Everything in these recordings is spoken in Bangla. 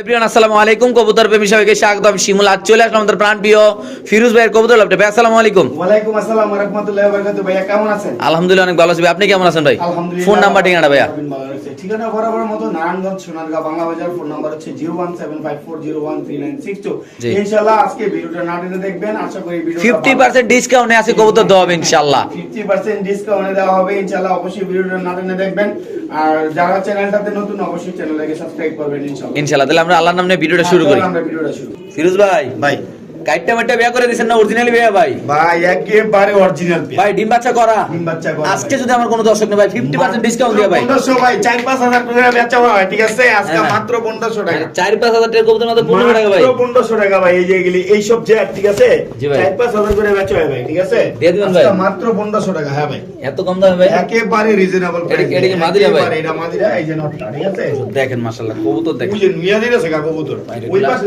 এভরিওয়ান আসসালামু আলাইকুম। কবুতর প্রেমী সবাইকে স্বাগতম। শিমুল আজ চলে আসলাম আমাদের প্রাণ প্রিয় ফিরোজ ভাইয়ের কবুতর লাভটা ভাই আসসালামু আলাইকুম। ওয়ালাইকুম আসসালাম ওয়া রাহমাতুল্লাহি ওয়া বারাকাতুহু। ভাইয়া কেমন আছেন? আলহামদুলিল্লাহ অনেক ভালো আছি। আপনি কেমন আছেন ভাই? আলহামদুলিল্লাহ ফোন নাম্বার ঠিকানা ভাইয়া? আমিন ভালো আছি। ঠিকানা বরাবর মতো নারায়ণগঞ্জ সোনারগাঁও বাংলা বাজার। ফোন নাম্বার হচ্ছে zero one seven five four zero one three nine six two. জি। ইনশাল্লাহ আজকে ভিডিওটা না টেনে দেখবেন। আশা করি ভিডিও ফিফটি পার্সেন্ট ডিসকাউন্টে আছে কবুতর দেওয়া হবে ডিসকাউন্টে দেওয়া অবশ্যই ভিডিওটা না টেনে দেখবেন। আর যারা চ্যানেলটাতে নতুন অবশ্যই চ্যানেলটাকে সাবস্ক্রাইব করবেন আমরা আল্লাহর নামে ভিডিওটা শুরু করি। চলো আমরা ভিডিওটা শুরু। ফিরোজ ভাই। ভাই। মাইটটা বিয়া করে দিয়েছেন না অরিজিনালি বিয়া ভাই? ভাই একেবারে অরিজিনাল ভাই ডিম বাচ্চা করা। ডিম বাচ্চা করা, আজকে যদি আমার কোনো দর্শক ভাই ফিফটি পার্সেন্ট ডিসকাউন্ট দিয়ে ভাই। পনেরোশো ভাই টাকা বেচা হয় ঠিক আছে? আজকে হ্যাঁ। মাত্র পনেরোশো টাকা। টাকা কবুতর মাত্র পনেরো টাকা ভাই। মাত্র 1500 টাকা ভাই এই যে এগুলি এইসব জ্যাক ঠিক আছে? করে বেচা হয় ভাই ঠিক আছে? দিয়ে দিবেন ভাই। মাত্র পনেরোশো টাকা হ্যাঁ ভাই। এত কম দামে ভাই? একেবারে রিজনেবল এটা কি- এটা কি মাদিরা ভাই? এটা মাদিরা এই যে নটটা ঠিক আছে? দেখেন মাশাল্লাহ কবুতর দেখেন। যে কাকু কবুতর ওই। পাশে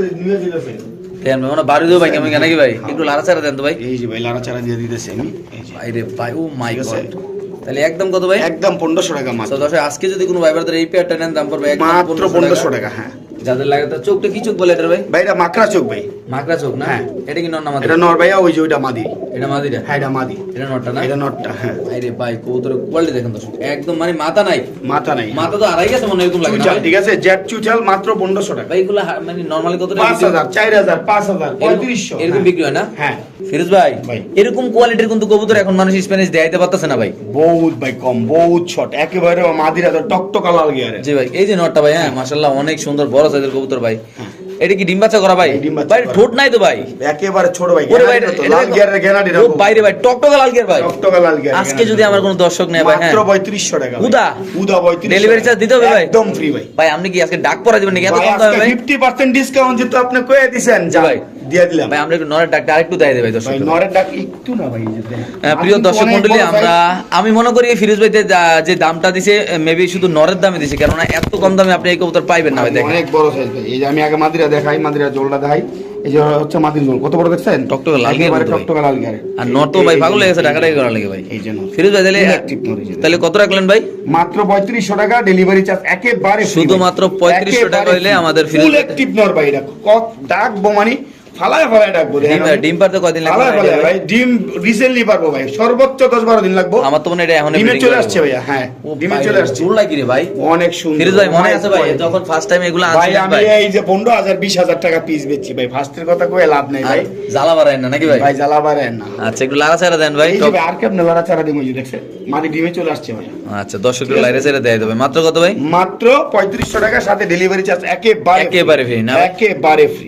ভাই বাড়ি দেবো ভাই কেমন নাকি ভাই? একটু লাড়াচাড়া দেন তো ভাই। এই যে ভাই লাড়া চাড়া দিয়ে দিতেছে আমি। ভাই রে ভাই ও মাই ঠিক গড। তাহলে একদম কত ভাই? একদম পনেরোশো টাকা মাত্র। আজকে যদি কোনো ভাইবারদের এই পেয়ারটা নেন দাম পড়বে মাত্র পনেরোশো টাকা হ্যাঁ। যাদের লাগে তো চোখটা কি চোখ বলে এটা ভাই? ভাই এটা মাকড়া চোখ ভাই। মাকড়া চোখ না? হ্যাঁ। এটা কি নর না মাদি? এটা নর ভাইয়া ওই যে ওইটা মাদি। এটা মাদিটা হ্যাঁ এটা মাদি। এটা নরটা না? এটা হ্যাঁ। ভাই রে ভাই কোয়ালিটি দেখেন দর্শক একদম মানে মাথা নাই। মাথা নাই মাথা তো আড়াই গেছে মনে এরকম লাগে? ঠিক আছে? জেট চুচাল মাত্র পনেরোশো টাকা। ভাই এগুলো মানে নরমালি কত টাকা পাঁচ বিক্রি হয়? হাজার চার হাজার পাঁচ হাজার এরকম- বিক্রি হয় না? হ্যাঁ। ফিরোজ ভাই। এরকম কোয়ালিটির কিন্তু কবুতর এখন মানুষ স্প্যানিশ দেখাইতে পারতেছে না ভাই। বহুত ভাই কম বহুত ছোট একেবারে মাদিরা তো টকটকা লাল গিয়ারে। জি ভাই এই যে নটটা ভাই হ্যাঁ মাশাআল্লাহ অনেক সুন্দর বড় সাইজের কবুতর ভাই। এটা কি ডিম বাচ্চা করা ভাই? ভাই ঠোঁট নাই তো ভাই। একেবারে ছোট ভাই ওরে ভাই লাল দেখো। গিয়ারের গেনারি ও বাইরে ভাই টকটকা লাল গিয়ার ভাই। টকটকা লাল গিয়ার আজকে যদি আমার কোনো দর্শক নেয় ভাই হ্যাঁ। মাত্র পঁয়ত্রিশশো টাকা ভাই। উদা? উদা 3500 ডেলিভারি চার্জ দিতে হবে ভাই? একদম ফ্রি ভাই। ভাই আপনি কি আজকে ডাক পড়া দিবেন নাকি? এত কম দামে ভাই? ফিফটি পার্সেন্ট ডিসকাউন্ট যেটা আপনি কয়ে দিবেন জি ভাই। দিয়ে দিলাম ভাই আমরা একটু নরের ডাকটা আরেকটু দেখাই দেবে দর্শক নরের ডাক একটু না ভাই এই যে দেন। আহ, প্রিয় দর্শক মন্ডলী আমরা আমি মনে করি ফিরোজ ভাইতে যে দামটা দিছে মেবি শুধু নরের দামে দিছে কেননা এত কম দামে আপনি এই কবুতর পাইবেন না ভাই দেখেন অনেক বড় সাইজ ভাই এই যে আমি আগে মাদিরা দেখাই মাদিরা জোলটা দেখাই এই যে হচ্ছে মাদির জোল কত বড় দেখছেন টকটকে লাল গিয়ার একেবারে মতো ভাই। টকটকা লাল গিয়ারে আর নট তো ভাই পাগল টাকাটাই করা লাগে ভাই এই জন্য ফিরোজ ভাই তাহলে Electric নর এই যে। তাহলে কত রাখলেন ভাই মাত্র টাকা ডেলিভারি চার্জ একেবারে শুধুমাত্র ভাই। 3500 টাকা হইলে আমাদের free Full দিতে। নর ভাই এটা কত ডাকবো মানে ফালায় ফালায় ডাকবো ডিম পারতে কয়দিন লাগবে ভাই? ডিম রিসেন্টলি পারব ভাই। সর্বোচ্চ দশ বারো দিন লাগবো। আমার তো মনে হয় এটা এখন ডিমে চলে আসছে ভাইয়া হ্যাঁ ডিমে চলে আসছে। লাগি রে ভাই? অনেক সুন্দর। ফিরোজ ভাই মনে আছে ভাই যখন ফার্স্ট টাইম এগুলো ভাই আমি এই যে টাকা পিস বেচছি ভাই ফার্স্টের কথা লাভ নেই ভাই। জ্বালা বাড়ায় না নাকি ভাই? ভাই জ্বালা বাড়েন না। আচ্ছা একটু লাড়া ছাড়া দেন ভাই এই আর কেমন লড়া চারা দিম মাটি ডিমে চলে আসছে ভাই। আচ্ছা দর্শকের লাইরে ছেড়ে দেয় দেবে। মাত্র কত ভাই? মাত্র পঁয়ত্রিশশো টাকার সাথে ডেলিভারি চার্জ একেবারে একেবারে free না? একেবারে ফ্রি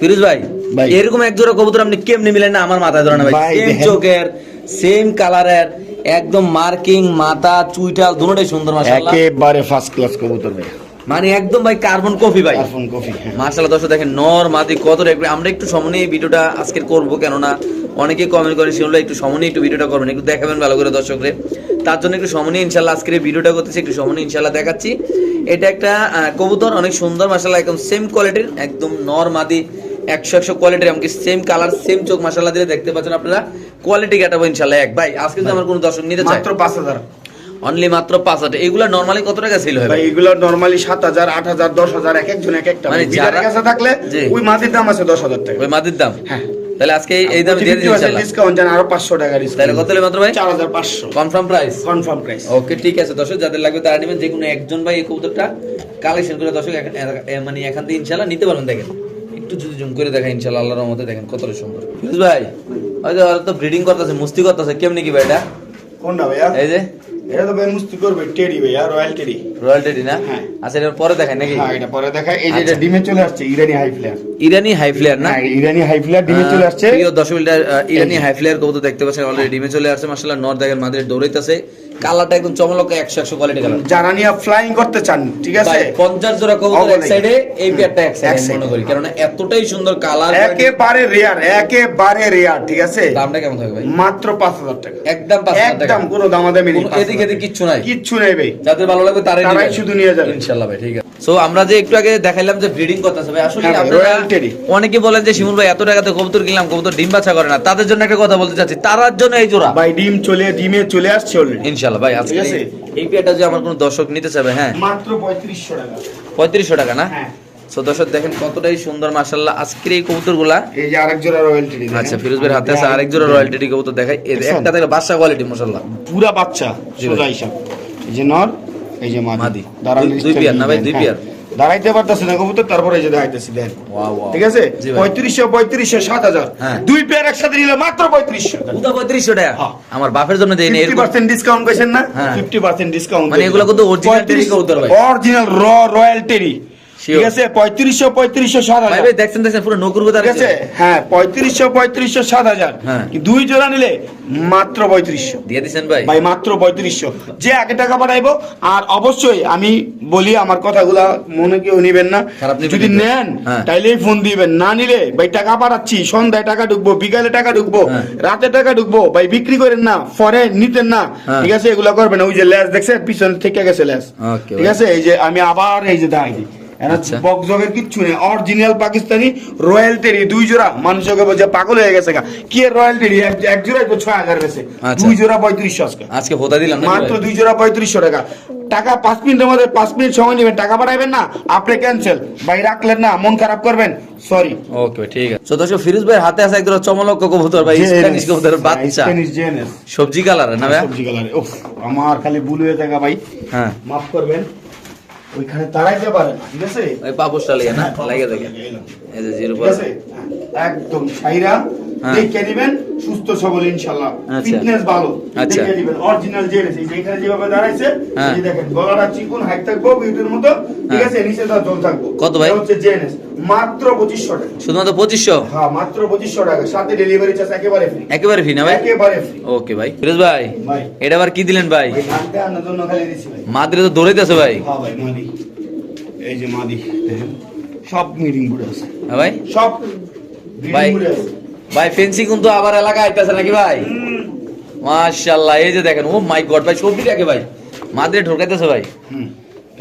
ফিরোজ ভাই। এরকম এক জোড়া কবুতর আপনি কেমনে মিলেন না? আমার মাথায় ধরে না ভাই। সেম। চোখের সেম কালারের একদম মার্কিং মাথা চুইটাল দুটোটাই সুন্দর মাশাআল্লাহ। একেবারে ফার্স্ট ক্লাস কবুতর ভাই। মানে একদম ভাই কার্বন কফি ভাই। কফি হ্যাঁ। মাশাআল্লাহ দর্শক দেখেন নর মাদি কত রে- আমরা একটু সময় এই ভিডিওটা আজকের করব কেননা অনেকে কমেন্ট করে ভাই একটু সময় নিয়ে একটু ভিডিওটা করবেন একটু দেখাবেন ভালো করে দর্শকরে তার জন্য একটু সময় নিয়ে ইনশাল্লাহ আজকের এই ভিডিওটা করতেছি একটু সময় নিয়ে ইনশাল্লাহ দেখাচ্ছি। এটা একটা কবুতর অনেক সুন্দর মাশাআল্লাহ একদম সেম কোয়ালিটির একদম নর মাদি একশো একশো কোয়ালিটির এমনকি সেম কালার সেম চোখ মাশাআল্লাহ দিলে দেখতে পাচ্ছেন আপনারা। কোয়ালিটি কাটাবো ইনশাল্লাহ এক। ভাই আজকে আমার কোনো দর্শক নিতে চায় মাত্র পাঁচ হাজার। অনলি মাত্র পাঁচ হাজার। এগুলা নর্মালি কত টাকা ছিল হয় এগুলো নর্মালি সাত হাজার আট হাজার দশ হাজার এক একজন এক একটা। মানে যারা- কাছে থাকলে ওই মাটির দাম আছে দশ হাজার টাকা। ওই দাম? হ্যাঁ। তাহলে আজকে এই- দামে দিয়ে ডিসকাউন্ট জান আরও পাঁচশো টাকা তাহলে ডিসকাউন্ট কত হলো মাত্র ভাই? চার হাজার পাঁচশো। Confirm price confirm price okay ঠিক আছে দর্শক যাদের লাগবে তারা নেবেন। যে কোনো একজন ভাই এই কবুতরটা কালেকশন করে দর্শক মানে এখান থেকে ইনশাল্লাহ নিতে পারবেন দেখেন। একটু যদি জুম করে দেখা ইনশাল্লাহ আল্লাহর রহমতে দেখেন কতটা সুন্দর ফিরোজ ভাই ওই যে ওরা তো ব্রিডিং করতেছে মুস্তি করতেছে কেমনি কি ভাই এটা কোনটা ভাইয়া? এই যে। এটা তো ভাই মুস্তি করবে টেডি ভাইয়া রয়্যাল টেডি। রয়্যাল টেডি না? হ্যাঁ। আচ্ছা এটা পরে নাকি? হ্যাঁ এটা পরে দেখা এই যে আচ্ছা। এটা ডিমে চলে আসছে ইরানি হাই ফ্লেয়ার ইরানি হাই ফ্লেয়ার না? হ্যাঁ ইরানি হাই ফ্লেয়ার ডিমে চলে আসছে। প্রিয় ইরানি হাই ফ্লেয়ার কবুতর দেখতে পাচ্ছেন অলরেডি ডিমে চলে আসছে মাশাআল্লাহ নর দেখেন মাদের দৌড়াইতেছে। কালারটা একদম চমলক একশো একশো কোয়ালিটি কালার যারা নিয়ে ফ্লাইং করতে চান ঠিক আছে? পঞ্চাশ জোড়া কবুতর এক সাইডে এই পেয়ারটা এক সাইডে মনে করি। কারণ এতটাই সুন্দর কালার একেবারে রেয়ার একেবারে রেয়ার ঠিক আছে? দামটা কেমন থাকবে ভাই? মাত্র পাঁচ হাজার টাকা। একদম পাঁচ হাজার টাকা। একদম কোনো দামাদামি নেই এদিক এদিক কিচ্ছু নাই। কিচ্ছু নেই ভাই। যাদের ভালো লাগবে তারাই তারাই শুধু নিয়ে যাবেন। ইনশাআল্লাহ ভাই ঠিক আছে। সো আমরা যে একটু আগে দেখাইলাম যে ব্রিডিং করতেছে ভাই আসলে হ্যাঁ অনেকে বলেন যে শিমুল ভাই এত টাকাতে কবুতর কিনলাম কবুতর ডিম বাচ্চা করে না। তাদের জন্য একটা কথা বলতে চাচ্ছি তার জন্য এই জোড়া। ভাই ডিম চলে ডিমে চলে আসছে অলরেডি ইনশাআল্লাহ। ভাই আজকে এই পেয়ারটা যদি আমার কোনো দর্শক নিতে চাবে হ্যাঁ। মাত্র পঁয়ত্রিশশো টাকা। পঁয়ত্রিশশো টাকা না? হ্যাঁ। সো দর্শক দেখেন কতটাই সুন্দর মাশাল্লাহ আজকের এই কবুতরগুলা এই যে আরেক জোড়া রয়্যালটি আচ্ছা ফিরোজ ভাইয়ের হাতে আছে আরেক জোড়া রয়্যালটি কবুতর দেখাই। এই একটা থেকে বাচ্চা কোয়ালিটি মাশাল্লাহ পুরা বাচ্চা সোজা হিসাব। এই যে নর এই যে মাদি। দুই পেয়ার না ভাই, দুই হ্যাঁ। পেয়ার? দাঁড়াইতে পারতেছে না কবুতর তারপরে এই যে দাঁড়াইতেছি দেন। ঠিক আছে? পঁয়ত্রিশশো পঁয়ত্রিশশো সাত হাজার। হ্যাঁ। দুই পেয়ার একসাথে নিলে মাত্র পঁয়ত্রিশশো। উদা পঁয়ত্রিশশো টাকা। হ্যাঁ। আমার বাপের জন্য দেয়নি ফিফটি পার্সেন্ট ডিসকাউন্ট পেয়েছেন না? হ্যাঁ। ফিফটি পার্সেন্ট ডিসকাউন্ট মানে এগুলো কিন্তু ভাই। অরিজিনাল র রয়্যাল টেরি ঠিক আছে পঁয়ত্রিশশো পঁয়ত্রিশশো সাত হাজার। দেখছেন দেখছেন পুরো নকুর কথা ঠিক আছে? হ্যাঁ পঁয়ত্রিশশো পঁয়ত্রিশশো সাত হাজার। হ্যাঁ। দুই জোড়া নিলে মাত্র পঁয়ত্রিশশো। দিয়ে দিছেন ভাই। ভাই মাত্র পঁয়ত্রিশশো। যে আগে টাকা পাঠাইবো আর অবশ্যই আমি বলি আমার কথাগুলা মনে কেউ নিবেন না। যদি নেন হ্যাঁ। তাইলেই ফোন দিবেন। না নিলে ভাই টাকা পাঠাচ্ছি সন্ধ্যায় টাকা ঢুকবো বিকালে টাকা ঢুকবো হ্যাঁ। রাতে টাকা ঢুকবো ভাই বিক্রি করেন না পরে নিতেন না। ঠিক আছে এগুলা করবেন ওই যে ল্যাস দেখছে পিছন থেকে গেছে ল্যাস ঠিক আছে? এই যে আমি আবার এই যে আচ্ছা। বকজগের কিচ্ছু নেই। অরিজিনাল পাকিস্তানি রয়্যাল টেরি দুই জোড়া। মানুষকে বলছে পাগল হয়ে গেছে কি রয়্যাল টেরি এক জোড়াই তো ছয় হাজার গেছে আচ্ছা। দুই জোড়া পঁয়ত্রিশশো আজকে। আজকে হোতা দিলাম মাত্র দুই জোড়া পঁয়ত্রিশশো টাকা। টাকা পাঁচ মিনিটের মধ্যে পাঁচ মিনিট সময় নেবেন। টাকা পাঠাবেন না। আপনি ক্যান্সেল ভাই রাখলেন না। মন খারাপ করবেন। সরি ওকে ঠিক আছে। তো দর্শক ফিরোজ ভাইয়ের হাতে আছে একদম চমলক্ষ কবুতর ভাই স্প্যানিশ কবুতরের বাচ্চা। সবজি কালার না ভাই? সবজি কালারে উফ আমার খালি ভুল হয়ে থাকা ভাই। হ্যাঁ। মাফ করবেন। ওইখানে দাঁড়াইতে পারে না ঠিক আছে? ওই পাপোশটা লাগে না? লাগে দেখে। এই যে জিরো ঠিক আছে? একদম সাইরা হ্যাঁ। দেখে নিবেন সুস্থ সবল ইনশাআল্লাহ। আচ্ছা। ফিটনেস ভালো। আচ্ছা। দেখে নিবেন অরিজিনাল যে এই যে যেভাবে দাঁড়াইছে হ্যাঁ। এই দেখেন গলাটা চিকুন হাইট থাকব বিউটির মতো। ঠিক হ্যাঁ। আছে? নিচে তার জল থাকব। কত ভাই? হচ্ছে জেএনএস মাত্র 2500 টাকা। শুধুমাত্র পঁচিশশো? হ্যাঁ মাত্র 2500 টাকা। সাথে ডেলিভারি চার্জ একেবারে ফ্রি একেবারে না ভাই? একেবারে ফ্রি ওকে ভাই। ফিরোজ ভাই। এটা আবার কি দিলেন ভাই? ভাই ধানটা আনার জন্য খালি দিছি ভাই। মাদ্রে তো দৌড়াইতেছে ভাই। হ্যাঁ ভাই মাদি। এই যে মাদি দেখেন। সব মিটিং বুড়ে আছে হ্যাঁ ভাই? সব ভাই। ভাই ফেন্সি কিন্তু আবার এলাকা আইতাছে নাকি ভাই? মাশাআল্লাহ এই যে দেখেন ও মাই গড ভাই সবজি রাখে ভাই? মাদ্রে ঢোকাইতেছে ভাই।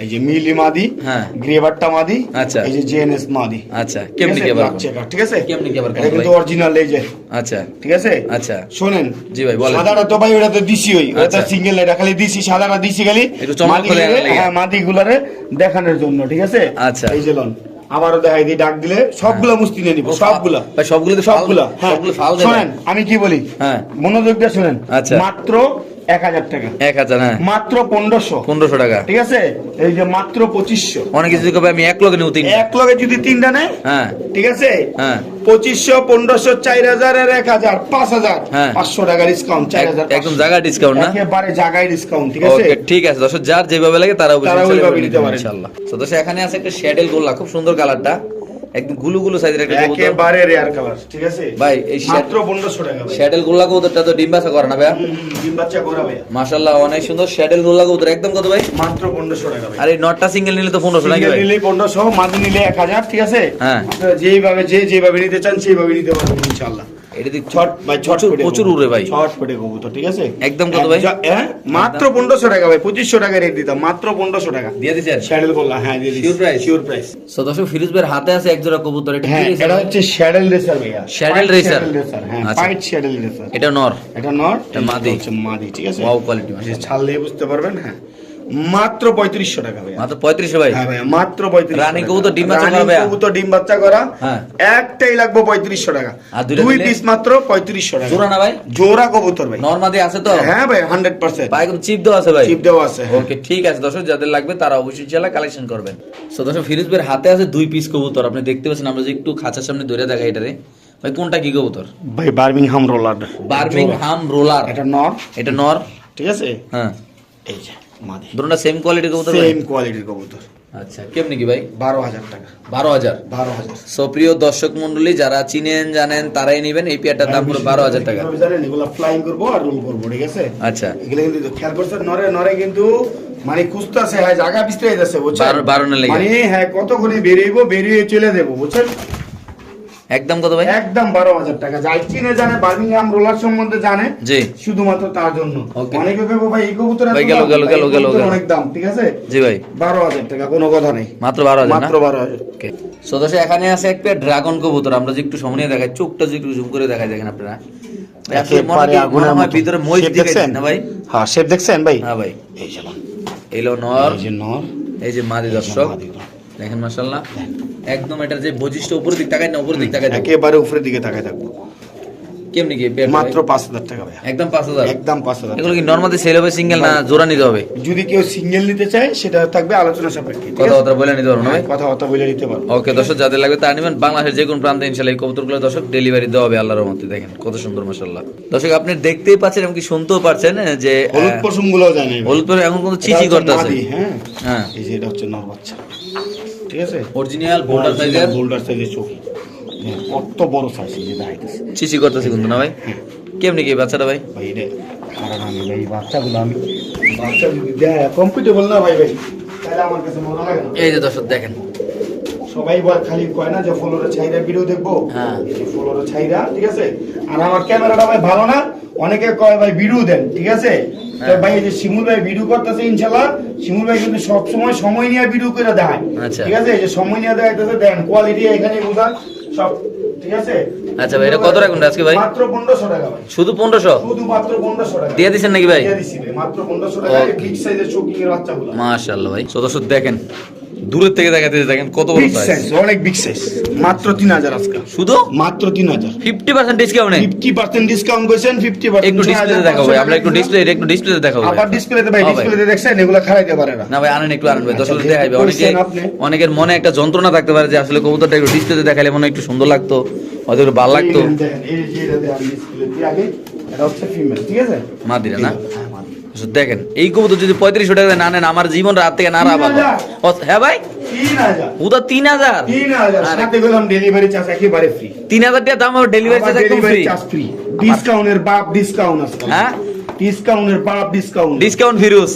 এই যে মিলি মাদি হ্যাঁ। গ্রেভারটা মাদি আচ্ছা। এই যে জেএনএস মাদি। আচ্ছা কেমনি ঠিক কে আছে? আবার black checker, ঠিক আছে? কেমনি কি আবার এটা কিন্তু অরিজিনাল এই যে। আচ্ছা। ঠিক আছে? আচ্ছা। শোনেন জি ভাই, বলেন। সাদাটা তো ভাই ওটা তো দিছি ওই ওটা আচ্ছা। সিঙ্গেল এটা খালি দিছি সাদাটা দিছি খালি। একটু চমক মাদি করে হ্যাঁ মাদি গুলারে দেখানোর জন্য ঠিক আছে? আচ্ছা। এই যে লন। আবারও দেখাই দিই ডাক দিলে সবগুলা মুস্তি নিয়ে নিব সবগুলা। সবগুলো সবগুলা হ্যাঁ। আমি কি বলি? হ্যাঁ। মনোযোগ দিয়ে শোনেন। আচ্ছা। মাত্র এক হাজার টাকা। এক হাজার হ্যাঁ। মাত্র পনেরোশো। পনেরোশো টাকা। ঠিক আছে? এই যে মাত্র পঁচিশশো। অনেক কিছু কবে আমি এক লগে নিউ তিন এক লগে যদি তিনটা নেয় হ্যাঁ। ঠিক আছে? হ্যাঁ। পঁচিশশো পনেরোশো চার হাজার আর এক হাজার পাঁচ হাজার। পাঁচশো টাকা ডিসকাউন্ট চার হাজার এক একদম জায়গা ডিসকাউন্ট না? একেবারে জায়গায় ডিসকাউন্ট ঠিক আছে? ঠিক আছে। দর্শক যার যেভাবে লাগে তারা তারা ওইভাবে নিতে তো দর্শক এখানে আছে একটা শ্যাডেল গোল্লা খুব সুন্দর কালারটা একদম গুলু গুলু সাইজের একটা কবুতর একেবারে রেয়ার কালার ঠিক আছে? ভাই, এই মাত্র পনেরোশো টাকা ভাই। শ্যাডেল গোল্লা কবুতরটা তো ডিম বাসা করে না ভাই হুম, হুম, ডিম বাচ্চা করা ভাই মাশাআল্লাহ অনেক সুন্দর শ্যাডেল গোল্লা কবুতর। একদম কত ভাই? মাত্র পনেরোশো টাকা ভাই। আর এই নটটা সিঙ্গেল নিলে তো নাকি ভাই? নিলে পনেরোশো মাদি নিলে এক হাজার ঠিক আছে? হ্যাঁ। যেইভাবে যে যেভাবে নিতে চান সেইভাবে নিতে পারবেন ইনশাল্লাহ এটা দিক ছট ভাই ছট প্রচুর- ফেটে প্রচুর কবুতর। উড়ে ভাই। ছট ফেটে কবুতর ঠিক আছে? একদম কত ভাই? হ্যাঁ? মাত্র পনেরোশো টাকা ভাই পঁচিশশো টাকা রেট দিতাম মাত্র পনেরোশো টাকা। দিয়ে দিছেন? শ্যাডেল করলাম হ্যাঁ দিয়ে Sure price? Sure price so দর্শক ফিরোজ ভাইয়ের হাতে আছে এক জোড়া কবুতর এটা হ্যাঁ এটা হচ্ছে শ্যাডেল রেসার ভাইয়া। হ্যাঁ আচ্ছা। শ্যাডেল রেসার এটা নর। এটা এটা মাদি। হচ্ছে মাদি ঠিক আছে? ওয়াও কোয়ালিটি এই ছাল দিয়ে বুঝতে পারবেন হ্যাঁ। মাত্র পঁয়ত্রিশশো টাকা ভাইয়া। মাত্র পঁয়ত্রিশশো ভাই? হ্যাঁ মাত্র পঁয়ত্রিশ রানী কবুতর ডিম বাচ্চা করা ভাইয়া? কবুতর ডিম বাচ্চা করা হ্যাঁ। একটাই লাগবে পঁয়ত্রিশশো টাকা। আর দুই পিস মাত্র পঁয়ত্রিশশো টাকা। জোড়া না ভাই? জোড়া কবুতর ভাই। নর্মাদি আছে তো? হ্যাঁ ভাই হান্ড্রেড পার্সেন্ট ভাই একদম চিপ দেওয়া আছে ভাই। চিপ দেওয়া আছে হ্যাঁ। ওকে ঠিক আছে দর্শক যাদের লাগবে তারা অবশ্যই কালেকশন করবেন। সো দর্শক ফিরোজ ভাইয়ের হাতে আছে দুই পিস কবুতর। আপনি দেখতে পাচ্ছেন আমরা যে একটু খাঁচার সামনে ধরে দেখাই এটারে ভাই কোনটা কি কবুতর? ভাই বার্মিংহাম রোলার বার্মিংহাম রোলার এটা নর। এটা নর? ঠিক আছে? হ্যাঁ। এই যে। মাদি। দুটোটা সেম কোয়ালিটির কবুতর সেম কোয়ালিটির কবুতর। আচ্ছা কেমনি কি ভাই? বারো হাজার টাকা। বারো হাজার? বারো হাজার। সো প্রিয় দর্শক মন্ডলী যারা চিনেন জানেন তারাই নেবেন এই পেয়ারটার দাম পুরো বারো হাজার টাকা। জানেন এগুলো ফ্লাইং করব আর রোল করব ঠিক আছে? আচ্ছা। এগুলো কিন্তু খেয়াল নরে নরে কিন্তু মানে খুঁজতেছে হ্যাঁ জায়গা বিস্তারিত যাচ্ছে বুঝছেন? বারো- বারোনের লেগে। মানে হ্যাঁ কতক্ষণে বেরিয়েবো বেরিয়ে চলে দেবো বুঝছেন? একদম কত ভাই? একদম বারো হাজার টাকা। যাই চিনে জানে বার্মিংহাম রোলার সম্বন্ধে জানে জি। শুধুমাত্র তার জন্য। অনেকে ভেবো ভাই এই কবুতর ভাই গেল, গেল, গেল, গেল, অনেক দাম ঠিক আছে? জি ভাই। বারো হাজার টাকা কোনো কথা নেই। মাত্র বারো হাজার মাত্র বারো হাজার। ওকে। সো দর্শক এখানে আছে এক পেয়ার ড্রাগন কবুতর। আমরা যে একটু সামনে দেখাই চোখটা যে একটু জুম করে দেখাই দেখেন আপনারা। হয়। ভিতরে না ভাই? হ্যাঁ শেপ দেখছেন ভাই? হ্যাঁ ভাই। এই যে লন। এলো নর। এই যে নর। এই যে মাদি দর্শক। দেখেন মাশাল্লাহ একদম এটার যে বৈশিষ্ট্য উপরের দিক তাকায় না উপরের দিক তাকায়। একেবারে উপরের দিকে তাকায় থাকব। কেমনি কি মাত্র পাঁচ হাজার টাকা ভাইয়া। একদম পাঁচ হাজার। একদম পাঁচ হাজার এগুলো কি নর্মালি সেল হবে সিঙ্গেল না জোড়া নিতে হবে? যদি কেউ সিঙ্গেল নিতে চায় সেটা থাকবে আলোচনা সাপেক্ষে? কথাবার্তা বলে নিতে পারব না ভাই? হ্যাঁ, কথাবার্তা বলে নিতে পারব। ওকে দর্শক যাদের লাগবে তারা নেবেন। বাংলাদেশের যে কোন প্রান্তে ইনশাল্লাহ এই কবুতরগুলো দর্শক ডেলিভারি দেওয়া হবে আল্লাহর মধ্যে দেখেন কত সুন্দর মাশাল্লাহ দর্শক আপনি দেখতেই পাচ্ছেন এমনকি শুনতেও পারছেন যে হলুদ আহ, পশমগুলো যায় না হলুদ পরে এখন কিন্তু চিচি করতে আছে হ্যাঁ? হ্যাঁ। এই যে এটা হচ্ছে নর বাচ্চা। ঠিক আছে? অরিজিনাল বোল্ডার সাইজের বোল্ডার সাইজের হ্যাঁ, কত বড় সাইজ এই দেখাইতেছে চিচি করতেছে কিন্তু না ভাই? কেমনি কি বাচ্চাটা ভাই? ভাই রে কারণ আমি ভাই বাচ্চাগুলো আমি বাচ্চা কমফর্টেবল না ভাই ভাই তাহলে আমার কাছে মনে হয় না। এই যে দর্শক দেখেন। সবাই বল খালি কয় না যে ফলোরে ছাইরা ভিডিও দেখব? হ্যাঁ। ফলোরে ছাইরা ঠিক আছে? আর আমার ক্যামেরাটা ভাই ভালো না? অনেকে কয় ভাই ভিডিও দেন ঠিক আছে তো হ্যাঁ। ভাই এই যে শিমুল ভাই ভিডিও করতেছে ইনশাল্লাহ শিমুল ভাই কিন্তু সব সময় নিয়ে ভিডিও করে দেয় আচ্ছা। ঠিক আছে এই যে সময় নিয়ে দেখাইতেছে দেন কোয়ালিটি এখানে বুঝান সব ঠিক আছে আচ্ছা ভাই, এটা কত রাখুন আজকে ভাই? মাত্র পনেরোশো টাকা ভাই শুধু পনেরোশো শুধু মাত্র পনেরোশো টাকা দিয়ে দিচ্ছেন নাকি ভাই? দিয়ে দিচ্ছি ভাই মাত্র পনেরোশো টাকা Okay. বিগ সাইজের চোকিং এর বাচ্চাগুলো মাশাআল্লাহ ভাই দর্শক দেখেন দূরের থেকে দেখাতে দেখেন কত বড় সাইজ অনেক বিগ সাইজ মাত্র তিন হাজার আজকে। শুধু? মাত্র তিন হাজার। ফিফটি পার্সেন্ট ডিসকাউন্টে ফিফটি পার্সেন্ট ডিসকাউন্ট করেছেন ফিফটি পার্সেন্ট একটু ডিসপ্লেতে দেখাবো ভাই আমরা একটু ডিসপ্লে একটু ডিসপ্লেতে দেখাবো। আবার ডিসপ্লেতে ভাই। ডিসপ্লেতে দেখছেন এগুলো খারাইতে পারে না। না ভাই আনেন একটু আনেন ভাই দর্শক আচ্ছা, দেখাইবে অনেকে অনেকের মনে একটা যন্ত্রণা থাকতে পারে যে আসলে কবুতরটা একটু ডিসপ্লেতে দেখালে মনে একটু সুন্দর লাগতো হয়তো একটু ভালো লাগতো। এই যে এটা ডিসপ্লেতে আগে এটা হচ্ছে ফিমেল ঠিক আছে? মাদিরা না? হ্যাঁ। দর্শক দেখেন এই কবুতর যদি পঁয়ত্রিশশো টাকা না নেন আমার জীবন রাত থেকে না রাখা। হ্যাঁ ভাই? তিন হাজার। ওটা তিন ডেলিভারি চার্জ একেবারে ফ্রি তিন হাজার টাকা দাম ডেলিভারি চার্জ একদম ফ্রি চার্জ ফ্রি ডিসকাউন্টের বাপ ডিসকাউন্ট আছে। হ্যাঁ? ডিসকাউন্টের বাপ ডিসকাউন্ট ডিসকাউন্ট ফিরুস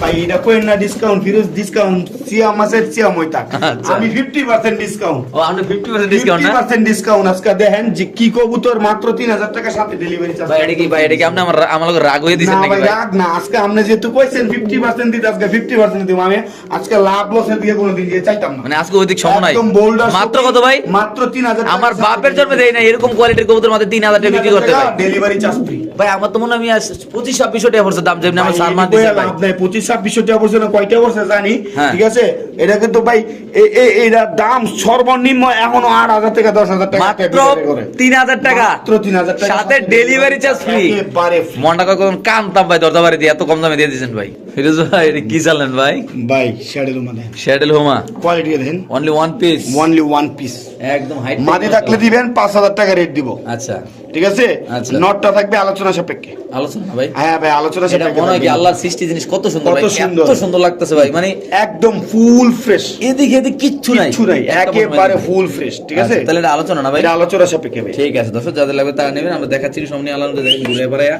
ভাই এটা কোয়েন না ডিসকাউন্ট ফিরোজ ডিসকাউন্ট মাসের সিয়াম হইতা আচ্ছা। আমি 50% ডিসকাউন্ট ও আপনি ডিসকাউন্ট না? 50% ডিসকাউন্ট আজকে দেখেন যে কি কবুতর মাত্র 3000 টাকা সাথে ডেলিভারি চার্জ ভাই এটা কি ভাই এটা কি আপনি আমার আমার লোক রাগ হয়ে নাকি ভাই রাগ না। আজকে আপনি যেহেতু কইছেন 50% দিতে আজকে 50% দিব আমি আজকে লাভ লসের দিকে কোনো চাইতাম না। মানে আজকে ওইদিক সময় নাই। একদম মাত্র কত ভাই? মাত্র 3000 টাকা আমার বাপের জন্মে না এরকম কোয়ালিটির কবুতর মাত্র তিন হাজার টাকা বিক্রি করতে ভাই ডেলিভারি চার্জ ফ্রি ভাই আমার তো মনে আমি আজ পঁচিশ ছাব্বিশশো টাকা পড়ছে দাম যেমনি আমার সালমান দিছে ভাই। 25 26 টাকা পড়ছে না, কয়টা পড়ছে জানি। হ্যাঁ। ঠিক আছে? এটা কিন্তু ভাই এটার দাম সর্বনিম্ন এখনও আট হাজার থেকে দশ হাজার টাকা মাত্র তিন হাজার টাকা। মাত্র 3000 টাকা সাথে ডেলিভারি চার্জ ফ্রি free। মনটা কখন কানতাম ভাই দরজা বাড়ি দিয়ে এত কম দামে দিয়ে দিয়েছেন ভাই। ফিরোজ ভাই এটা কি চালেন ভাই? ভাই শ্যাডেল মানে। শ্যাডেল হোমা কোয়ালিটি দেখেন। Only one piece only one piece একদম হাইট মাদি থাকলে দিবেন পাঁচ হাজার টাকা রেট দিব। আচ্ছা। ঠিক আছে? আচ্ছা। নটটা থাকবে আলোচনা সাপেক্ষে। আলোচনা ভাই। হ্যাঁ ভাই আলোচনা সাপেক্ষে মনে হয় আল্লাহর সৃষ্টি জিনিস কত সুন্দর কত সুন্দর। এত সুন্দর। লাগতেছে ভাই। মানে একদম ফুল ফ্রেশ। এদিক এদিক কিচ্ছু নাই। কিচ্ছু নাই। একেবারে ফুল ফ্রেশ ঠিক আছে? আচ্ছা, তাহলে এটা আলোচনা না ভাই? এটা আলোচনা সাপেক্ষে ভাই। ঠিক আছে দর্শক যাদের লাগবে তারা নেবেন। আমরা দেখাচ্ছি সামনে আলাদা দেখেন ঘুরে বেড়াইয়া।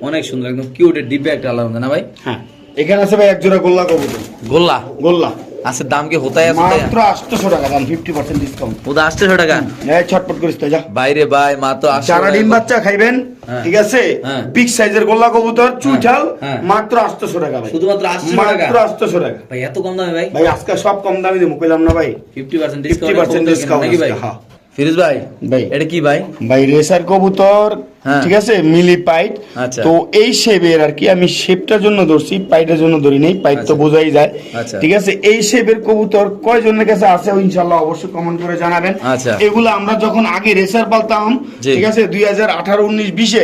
অনেক সুন্দর একদম কিউটের ডিব্বে একটা আলাদা না ভাই? হ্যাঁ। এখানে আছে ভাই এক জোড়া গোল্লা কবুতর। গোল্লা? গোল্লা। আছে দাম কি হোতায় আছে মাত্র আটশোশো টাকা দাম ফিফটি পার্সেন্ট ডিসকাউন্ট ওদা আটশো টাকা এই ছটপট করিস তো যা বাইরে ভাই মাত্র আটশো যারা ডিম বাচ্চা খাইবেন হ্যাঁ। ঠিক আছে হ্যাঁ। বিগ সাইজের গোল্লা কবুতর চুচাল হ্যাঁ। মাত্র আটশোশো টাকা ভাই শুধুমাত্র 800 টাকা? মাত্র আটশোশো টাকা ভাই এত কম দামে ভাই ভাই আজকে সব কম দামি দেবো কইলাম না ভাই ফিফটি পার্সেন্ট 50% ডিসকাউন্ট নাকি ভাই হ্যাঁ। ফিরোজ ভাই ভাই। এটা কি ভাই ভাই রেসার কবুতর। ঠিক আছে? মিলি পাইট। আচ্ছা। তো এই শেপের আর কি আমি শেপটার জন্য ধরছি পাইটের জন্য ধরি নেই পাইট তো আচ্ছা। বোঝাই যায়। আচ্ছা। ঠিক আছে? এই শেপের কবুতর কয়জনের কাছে আছে ইনশাল্লাহ অবশ্যই কমেন্ট করে জানাবেন। এগুলো আমরা যখন আগে রেসার পালতাম ঠিক আছে? দুই হাজার আঠারো উনিশ বিশে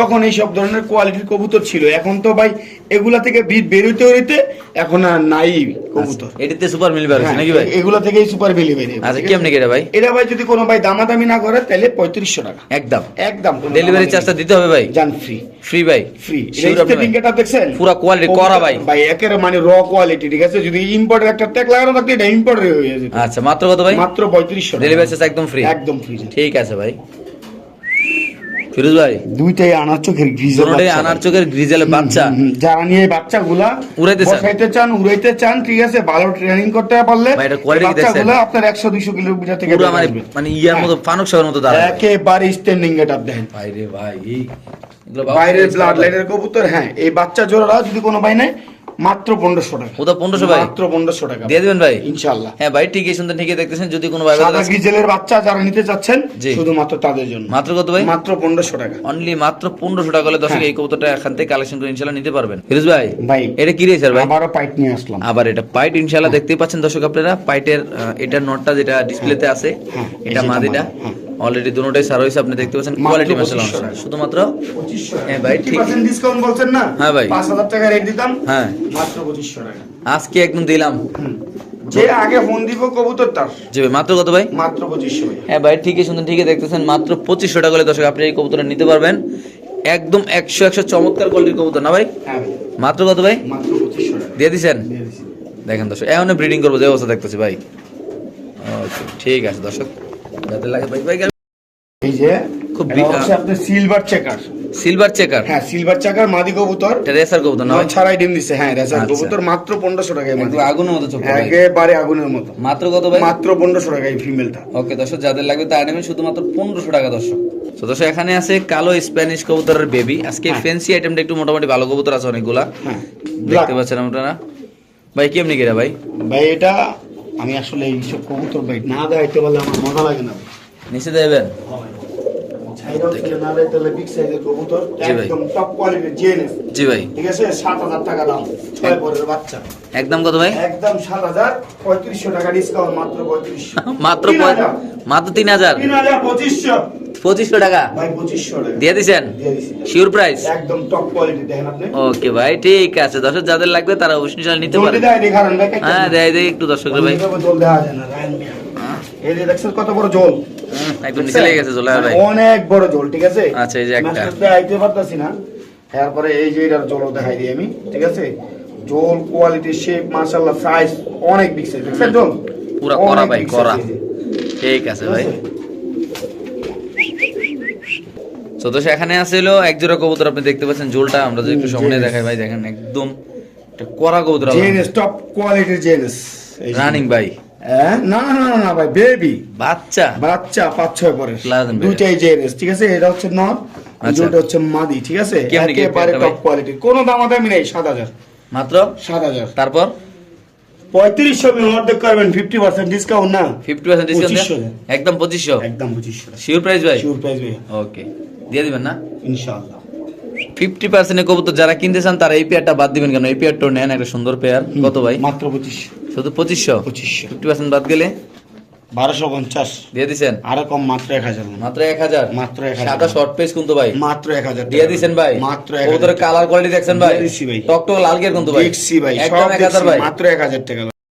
তখন এই সব ধরনের কোয়ালিটির কবুতর ছিল। এখন তো ভাই এগুলা থেকে বিট বেরোইতে বেরোইতে এখন আর নাই কবুতর। এটাতে সুপার মিলি বার হ্যাঁ, নাকি ভাই? এগুলা থেকেই সুপার মিলি বেরিয়ে আচ্ছা কেমনি কেটে ভাই? এটা ভাই যদি কোনো ভাই দামাদামি না করে তাহলে পঁয়ত্রিশশো টাকা। একদম। একদম কোনো ডেলিভারি চার্জটা দিতে হবে ভাই। জান ফ্রি ফ্রি ভাই। ফ্রি ভাই? এটা দেখছেন? পুরো কোয়ালিটি করা ভাই। ভাই একের মানে র কোয়ালিটি ঠিক আছে? যদি ইম্পোর্টের একটা ট্যাগ লাগানো থাকতো এটা ইম্পোর্টের হয়ে যেত। আচ্ছা মাত্র কত ভাই? মাত্র পঁয়ত্রিশশো ডেলিভারি চার্জ একদম ফ্রি একদম ফ্রি ঠিক আছে ভাই। ফিরোজ ভাই দুইটাই আনার চোখের গ্রিজের দুটোটাই আনার চোখের গ্রিজেলের বাচ্চা। যারা নিয়ে বাচ্চাগুলা উড়াইতে চান। বসাইতে চান উড়াইতে চান ঠিক আছে ভালো ট্রেনিং করতে পারলে এটা quality কি দেখছেন? বাচ্চাগুলা আপনার একশো দুইশো কিলোমিটার থেকে পুরো মানে মানে ইয়ার মতো ফানুক সাহের মতো দাঁড়ায়। একেবারে স্ট্যান্ডিং গেট আপ দেখেন ভাই রে ভাই বাইরের ব্লাড লাইনের কবুতর হ্যাঁ এই বাচ্চা জোড়ারা যদি কোনো ভাই নেয় মাত্র পনেরোশো টাকা। ওটা পনেরোশো ভাই? মাত্র পনেরোশো টাকা। দিয়ে দিবেন ভাই? ইনশাল্লাহ হ্যাঁ ভাই ঠিকই শুনতে ঠিকই দেখতেছেন যদি কোনো ভাই সাদা গ্রিজেলের বাচ্চা যারা নিতে চাচ্ছেন শুধুমাত্র তাদের জন্য। মাত্র কত ভাই? মাত্র পনেরোশো টাকা। অনলি মাত্র পনেরোশো টাকা হলে দর্শক এই কবুতরটা এখান থেকে কালেকশন করে ইনশাল্লাহ নিতে পারবেন। ফিরোজ ভাই ভাই এটা কি রে স্যার ভাই? আবারও পাইট নিয়ে আসলাম। আবার এটা পাইট ইনশাল্লাহ দেখতেই পাচ্ছেন দর্শক আপনারা। পাইটের এটার নোটটা যেটা ডিসপ্লেতে আছে হ্যাঁ, এটা মাদিটা। মাদি, হ্যাঁ। অলরেডি দুটোটাই সার হয়েছে আপনি দেখতে পাচ্ছেন কোয়ালিটি 25 মাসাল্লাহ টাকা। শুধুমাত্র? হ্যাঁ ভাই, ঠিক। ডিসকাউন্ট বলছেন না? হ্যাঁ ভাই। পাঁচ হাজার টাকা রেট দিতাম। হ্যাঁ। মাত্র পঁচিশশো টাকা। আজকে একদম দিলাম। যে আগে ফোন দিব কবুতর তার। জি ভাই মাত্র কত ভাই? মাত্র পঁচিশশো ভাই। হ্যাঁ ভাই ঠিকই শুনতে ঠিকই দেখতেছেন। মাত্র পঁচিশশো টাকা হলে দর্শক আপনি এই কবুতরটা নিতে পারবেন। একদম একশো একশো চমৎকার কোয়ালিটির কবুতর না ভাই? হ্যাঁ মাত্র কত ভাই? মাত্র পঁচিশশো টাকা। দিয়ে দিছি। দেখেন দর্শক এখন ব্রিডিং করব যে অবস্থা দেখতেছি ভাই। ওকে ঠিক আছে দর্শক। যাতে লাগে। ভাই ভাই এই যে খুব আপনার সিলভার চেকার সিলভার চেকার হ্যাঁ সিলভার চেকার মাদি কবুতর। রেসার কবুতর নয় ছাড়াই ডিম দিছে হ্যাঁ রেসার আচ্ছা। কবুতর মাত্র পনেরোশো টাকায় মাদি। আগুনের মতো চোখ একেবারে আগুনের মতো। মাত্র কত ভাই? মাত্র পনেরোশো টাকা এই ফিমেলটা ওকে দর্শক যাদের লাগবে তার নেবেন শুধুমাত্র পনেরোশো টাকা দর্শক। তো দর্শক এখানে আছে কালো স্প্যানিশ কবুতরের বেবি আজকে। ফ্যান্সি আইটেমটা একটু মোটামুটি ভালো কবুতর আছে অনেকগুলা। হ্যাঁ। দেখতে পাচ্ছেন আপনারা? ভাই কেমনি কিরা ভাই? ভাই এটা আমি আসলে এইসব কবুতর ভাই না দেখাইতে পারলে আমার মজা লাগে না। নিচে দেবেন। একদম ভাই। ঠিক আছে? সাত হাজার টাকা দাম ছয় বাচ্চা। একদম কত ভাই? একদম সাত হাজার পঁয়ত্রিশশো টাকা ডিসকাউন্ট মাত্র পঁয়ত্রিশশো। মাত্র তিন হাজার। মাত্র তিন হাজার। তিন হাজার পঁচিশশো। পঁচিশশো টাকা? দিয়ে দিছি। শিওর প্রাইস একদম টপ কোয়ালিটি দেখেন আপনি। ওকে ভাই ঠিক আছে। দর্শক যাদের লাগবে তারা অবশ্যই নিতে পারে হ্যাঁ দেয়। দেয় একটু দর্শক ভাই। জল দেওয়া যায় না রায়ন মিয়া। এই যে দেখছেন কত বড় জল? একদম নিচে লেগে গেছে চলে ভাই। অনেক বড় জল ঠিক আছে? আচ্ছা, এই যে একটা। মাস্টার পারতাছি না। তারপরে এই যে এটার জল দেখাই দিই আমি ঠিক আছে? জল কোয়ালিটি শেপ মাশাআল্লাহ সাইজ অনেক বিগ সাইজ দেখছেন জল? পুরা করা ভাই করা। ঠিক আছে ভাই আছে? তো দোষ এখানে আসলো এক জোড়া কবুতর আপনি দেখতে পাচ্ছেন জোলটা আমরা যদি একটু সামনে দেখাই ভাই দেখেন একদম একটা কড়া কবুতর জেনেস টপ কোয়ালিটির জেনেস রানিং ভাই। না না না না ভাই বেবি বাচ্চা। বাচ্চা পাঁচ ছয় পরে দুইটাই জেনেস ঠিক আছে? এটা হচ্ছে নর আচ্ছা। জোলটা হচ্ছে মাদি ঠিক আছে? একেবারে টপ কোয়ালিটি কোনো দামাদামি নেই সাত হাজার। মাত্র? সাত হাজার। তারপর? পঁয়ত্রিশশো অর্ধেক করবেন ফিফটি পার্সেন্ট ডিসকাউন্ট না? ফিফটি পার্সেন্ট ডিসকাউন্ট একদম পঁচিশশো? একদম পঁচিশশো। শিওর প্রাইস ভাই? শিওর প্রাইস ভাই ওকে দিয়ে দিবেন না? ইনশাআল্লাহ। ফিফটি পার্সেন্টের কবুতর যারা কিনতে চান তারা এই পেয়ারটা বাদ দিবেন কেন? এই পেয়ারটা নেন একটা সুন্দর পেয়ার। কত ভাই? মাত্র পঁচিশশো। শুধু পঁচিশশো? পঁচিশশো। ফিফটি পার্সেন্ট বাদ গেলে? বারোশো পঞ্চাশ। দিয়ে দিছেন? আরও কম মাত্র এক হাজার মাত্র এক হাজার? মাত্র এক হাজার। সাদা শর্ট পেজ কিন্তু ভাই। মাত্র এক হাজার দিয়ে ভাই। মাত্র এক হাজার কালার কোয়ালিটি দেখছেন ভাই। টক টক লাল গিয়ার কিন্তু ভাই। দেখছি ভাই। একদম এক হাজার ভাই। মাত্র এক হাজার টাকা।